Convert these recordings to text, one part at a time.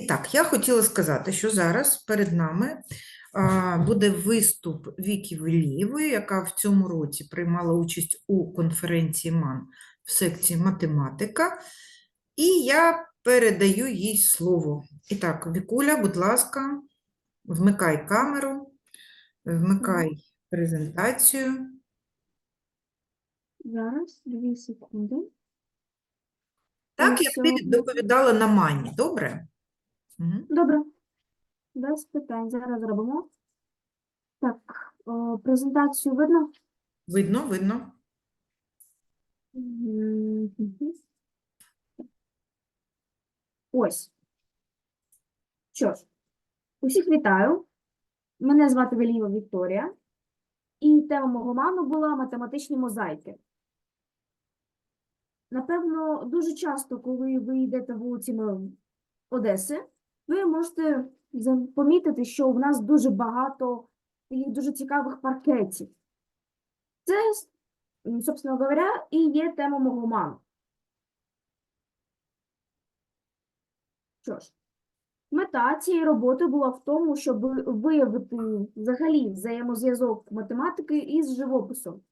І так, я хотіла сказати, що зараз перед нами а, буде виступ Вікі Велієвої, яка в цьому році приймала участь у конференції МАН в секції математика, і я передаю їй слово. І так, Вікуля, будь ласка, вмикай камеру, вмикай презентацію. Зараз, дві секунди. Так, як ти доповідала на мані, добре? Добре. Без питань. Зараз зробимо. Так, о, презентацію видно? Видно, видно. Ось. Що ж, усіх вітаю. Мене звати Веліва Вікторія. І тема мого ману була математичні мозаїки. Напевно, дуже часто, коли ви йдете вулицями Одеси, ви можете помітити, що в нас дуже багато таких дуже цікавих паркетів. Це, собственно говоря, і є тема мого ману. Що ж, мета цієї роботи була в тому, щоб виявити взагалі взаємозв'язок математики із живописом.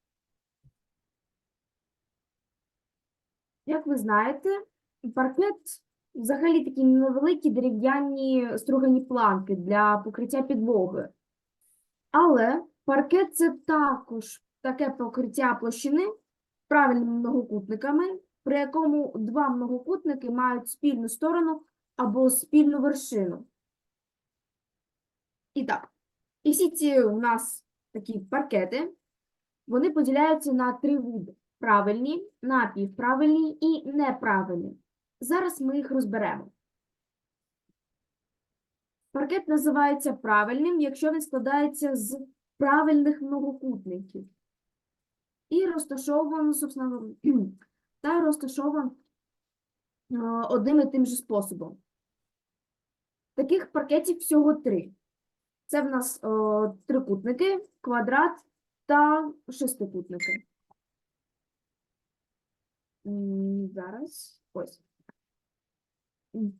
Як ви знаєте, паркет взагалі такі невеликі дерев'яні стругані планки для покриття підлоги. Але паркет це також таке покриття площини правильними многокутниками, при якому два многокутники мають спільну сторону або спільну вершину. І так, і всі ці у нас такі паркети, вони поділяються на три види: правильні, напівправильні і неправильні. Зараз ми їх розберемо. Паркет називається правильним, якщо він складається з правильних многокутників. І розташований, собственно, та розташований е, одним і тим же способом. Таких паркетів всього три. Це в нас е, трикутники, квадрат та шестикутники. Зараз ось.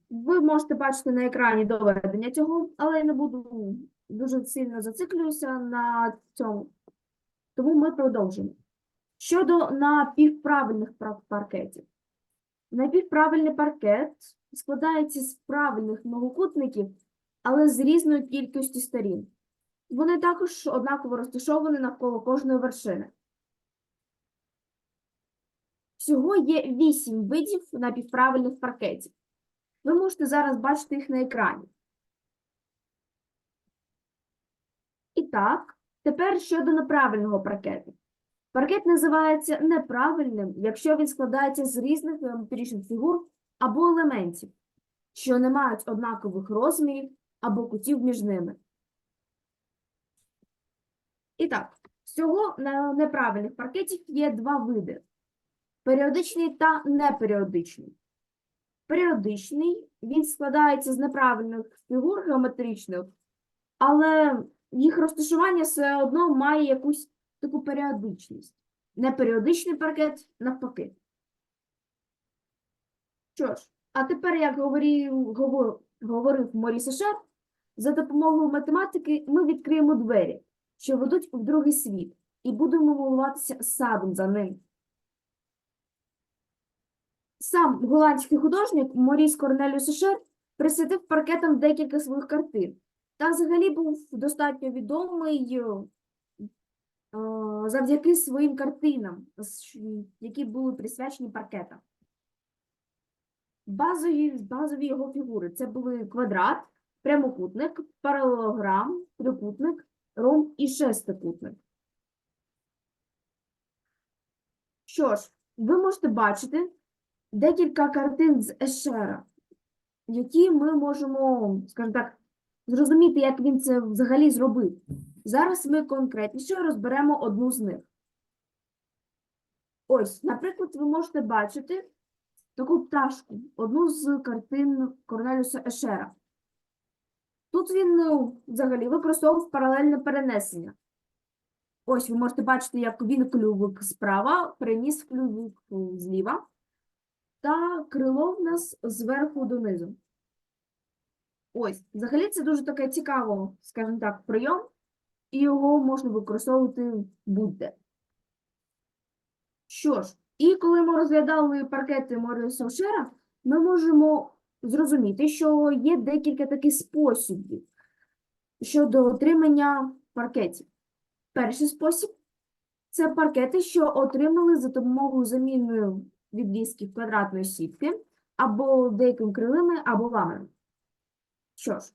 Ви можете бачити на екрані доведення цього, але я не буду дуже сильно зациклююся на цьому. Тому ми продовжимо. Щодо напівправильних паркетів. Напівправильний паркет складається з правильних многокутників, але з різною кількістю сторін. Вони також однаково розташовані навколо кожної вершини. Всього є вісім видів напівправильних паркетів. Ви можете зараз бачити їх на екрані. І так, тепер щодо неправильного паркету. Паркет називається неправильним, якщо він складається з різних геометричних фігур або елементів, що не мають однакових розмірів або кутів між ними. І так, всього неправильних паркетів є два види: періодичний та неперіодичний. Періодичний він складається з неправильних фігур геометричних, але їх розташування все одно має якусь таку періодичність. Неперіодичний паркет навпаки. Що ж, а тепер, як говорив, говор- говорив Моріс Ешер, за допомогою математики ми відкриємо двері, що ведуть в другий світ, і будемо милуватися садом за ним. Сам голландський художник Моріс Корнеліус Ешер присвятив паркетам декілька своїх картин та взагалі був достатньо відомий е, завдяки своїм картинам, які були присвячені паркетам. Базові, базові його фігури це були квадрат, прямокутник, паралелограм, трикутник, ромб і шестикутник. Що ж, ви можете бачити декілька картин з Ешера, які ми можемо, скажімо так, зрозуміти, як він це взагалі зробив. Зараз ми конкретніше розберемо одну з них. Ось, наприклад, ви можете бачити таку пташку, одну з картин Корнеліуса Ешера. Тут він ну, взагалі використовував паралельне перенесення. Ось ви можете бачити, як він клювик справа переніс клювик зліва, та крило в нас зверху донизу. Ось, взагалі це дуже таке цікаво, скажімо так, прийом, і його можна використовувати будь-де. Що ж, і коли ми розглядали паркети Моріса Шера, ми можемо зрозуміти, що є декілька таких способів щодо отримання паркетів. Перший спосіб це паркети, що отримали за допомогою заміни відрізків квадратної сітки або деякими кривими, або ламами. Що ж,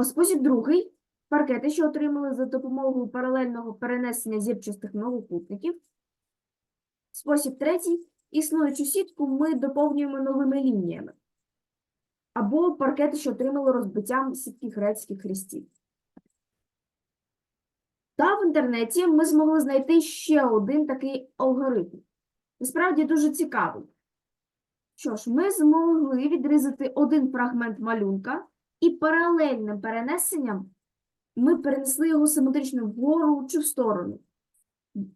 е, спосіб другий паркети, що отримали за допомогою паралельного перенесення зірчастих многокутників. Спосіб третій існуючу сітку ми доповнюємо новими лініями. Або паркети, що отримали розбиттям сітки грецьких хрестів. Та в інтернеті ми змогли знайти ще один такий алгоритм. Насправді дуже цікавий. Що ж, ми змогли відрізати один фрагмент малюнка і паралельним перенесенням ми перенесли його симетрично вгору чи в сторону.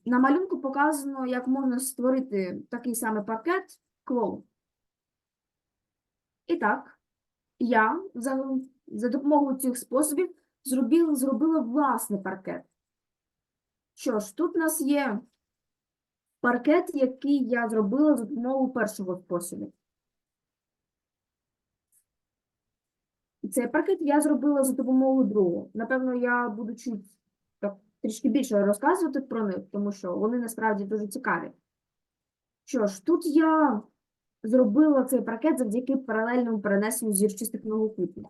На малюнку показано, як можна створити такий самий пакет клоун. І так, я за, за допомогою цих способів зробила, зробила власний паркет. Що ж, тут у нас є паркет, який я зробила за допомогою першого способу. Цей паркет я зробила за допомогою другого. Напевно, я буду чуть так, трішки більше розказувати про них, тому що вони насправді дуже цікаві. Що ж, тут я зробила цей паркет завдяки паралельному перенесенню зірчистих многокутників.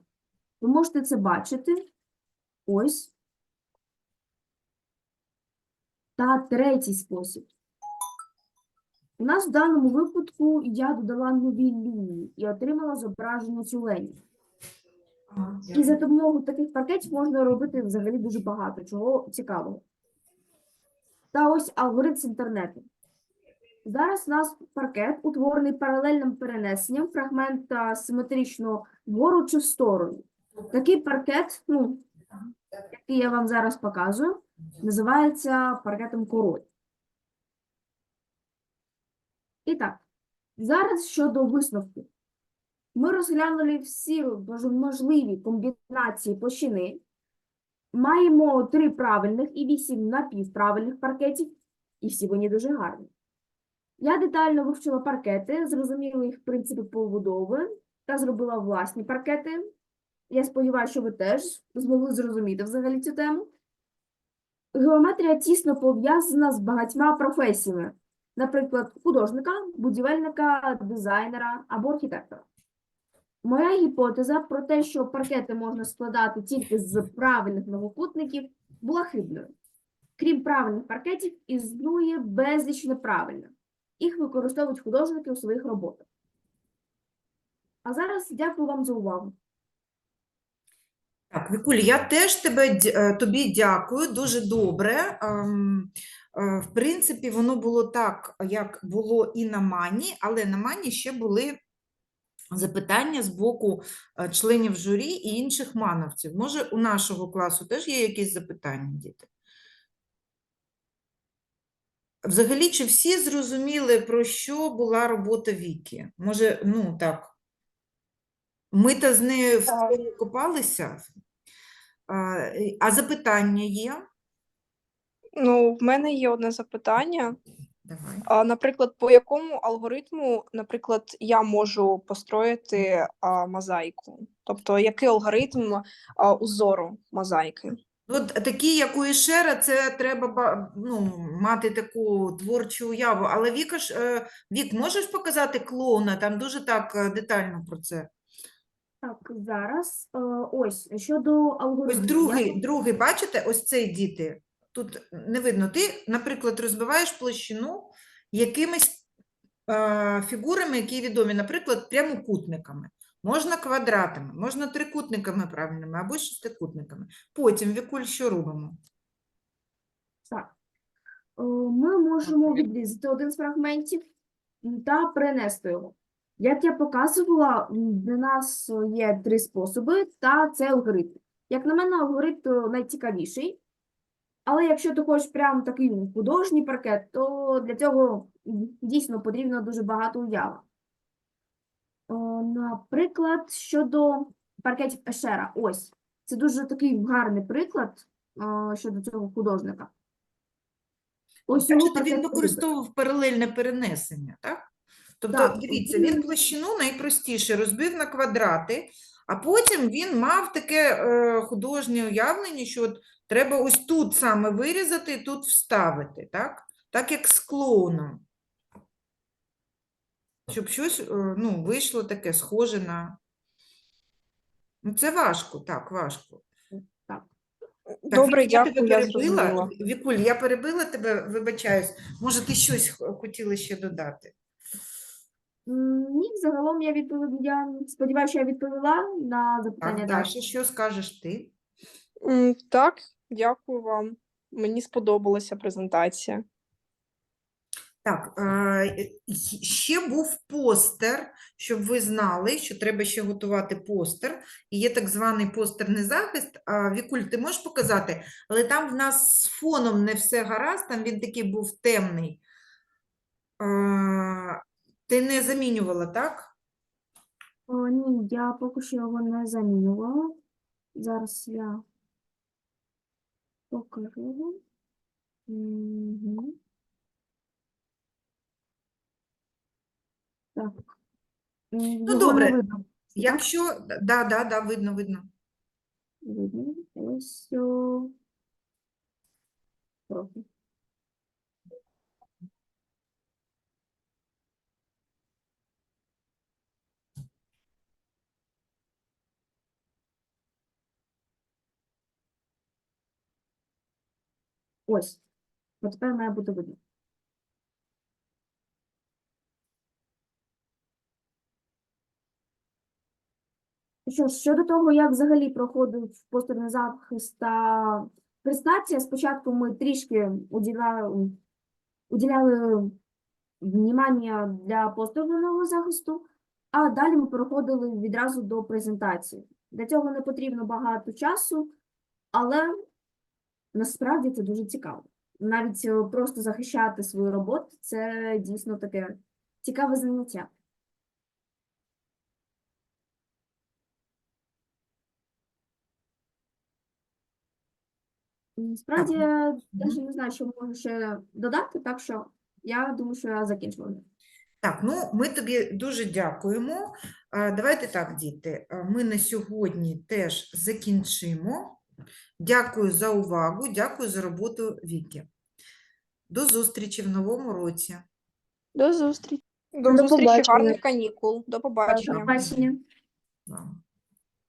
Ви можете це бачити. Ось. Та третій спосіб. У нас в даному випадку я додала нові лінії і отримала зображення тюленів. І за допомогою таких паркетів можна робити взагалі дуже багато чого цікавого. Та ось алгоритм з інтернету. Зараз у нас паркет утворений паралельним перенесенням фрагмента симетрично вгору чи в сторону. Такий паркет, ну, який я вам зараз показую, називається паркетом король. І так, зараз щодо висновку. Ми розглянули всі можливі комбінації площини. Маємо три правильних і вісім напівправильних паркетів, і всі вони дуже гарні. Я детально вивчила паркети, зрозуміла їх принципи побудови та зробила власні паркети. Я сподіваюся, що ви теж змогли зрозуміти взагалі цю тему. Геометрія тісно пов'язана з багатьма професіями, наприклад, художника, будівельника, дизайнера або архітектора. Моя гіпотеза про те, що паркети можна складати тільки з правильних многокутників, була хибною. Крім правильних паркетів, існує безліч неправильних. Їх використовують художники у своїх роботах. А зараз дякую вам за увагу. Так, Вікуль, я теж тебе, е, тобі дякую, дуже добре. Е, В принципі, воно було так, як було і на Мані, але на Мані ще були запитання з боку е, членів журі і інших мановців. Може, у нашого класу теж є якісь запитання, діти? Взагалі, чи всі зрозуміли, про що була робота Вікі? Може, ну так, ми та з нею в копалися, а, а запитання є? Ну, в мене є одне запитання. Давай. А, наприклад, по якому алгоритму, наприклад, я можу построїти а, мозаїку? Тобто, який алгоритм а, узору мозаїки? От такі, як у Ішера, це треба ба- ну, мати таку творчу уяву. Але Віка ж, е, Вік, можеш показати клоуна? Там дуже так е, детально про це. Так, зараз е, ось щодо алгоритму. Ось я другий, другий, бачите, ось цей діти. Тут не видно. Ти, наприклад, розбиваєш площину якимись е, фігурами, які відомі, наприклад, прямокутниками. Можна квадратами, можна трикутниками правильними або шестикутниками. Потім, Вікуль, що робимо? Так. Е, Ми можемо відрізати один з фрагментів та перенести його. Як я показувала, для нас є три способи, та це алгоритм. Як на мене, алгоритм е, найцікавіший. Але якщо ти хочеш прям такий художній паркет, то для цього дійсно потрібно дуже багато уяви. Е, Наприклад, щодо паркетів Ешера. Ось. Це дуже такий гарний приклад е, щодо цього художника. Ось його Бачите, він використовував паралельне перенесення, так? Тобто, Так, дивіться, він- він площину найпростіше розбив на квадрати, а потім він мав таке е, художнє уявлення, що от треба ось тут саме вирізати і тут вставити, так? Так як з клоуном. Щоб щось е, ну, вийшло таке схоже на. Ну, це важко, так, важко. Так, Добре, Віка, я тебе дякую, я перебила. зрозуміла. Вікуль, я перебила тебе, вибачаюсь. Може, ти щось хотіла ще додати? Ні, загалом я відповіла, я сподіваюся, що я відповіла на запитання Так, Даші. Що скажеш ти? Так, дякую вам. Мені сподобалася презентація. Так, е, ще був постер, щоб ви знали, що треба ще готувати постер. І є так званий постерний захист. Вікуль, ти можеш показати? Але там в нас з фоном не все гаразд, там він такий був темний. Е, Ти не замінювала, так? О, ні, я поки що його не замінювала. Зараз я покажу. Угу. Так. Ну, його не добре. видно. Так, Якщо. Да, да, да, видно, видно. видно. Ось о, трохи. Ось. От тепер має бути видно. Що ж, щодо того, як взагалі проходив постерний захист та презентація, спочатку ми трішки уділяли, уділяли внимання для постерного захисту, а далі ми переходили відразу до презентації. Для цього не потрібно багато часу, але насправді це дуже цікаво. Навіть е, просто захищати свою роботу це дійсно таке цікаве заняття. Насправді, я навіть не знаю, що можу ще додати, так що я думаю, що я закінчила. Так, ну ми тобі дуже дякуємо. Давайте так, діти. Ми на сьогодні теж закінчимо. Дякую за увагу, дякую за роботу Віки. До зустрічі в новому році. До зустрічі. До, До зустрічі, побачення. гарних канікул. До побачення. До побачення. Вам.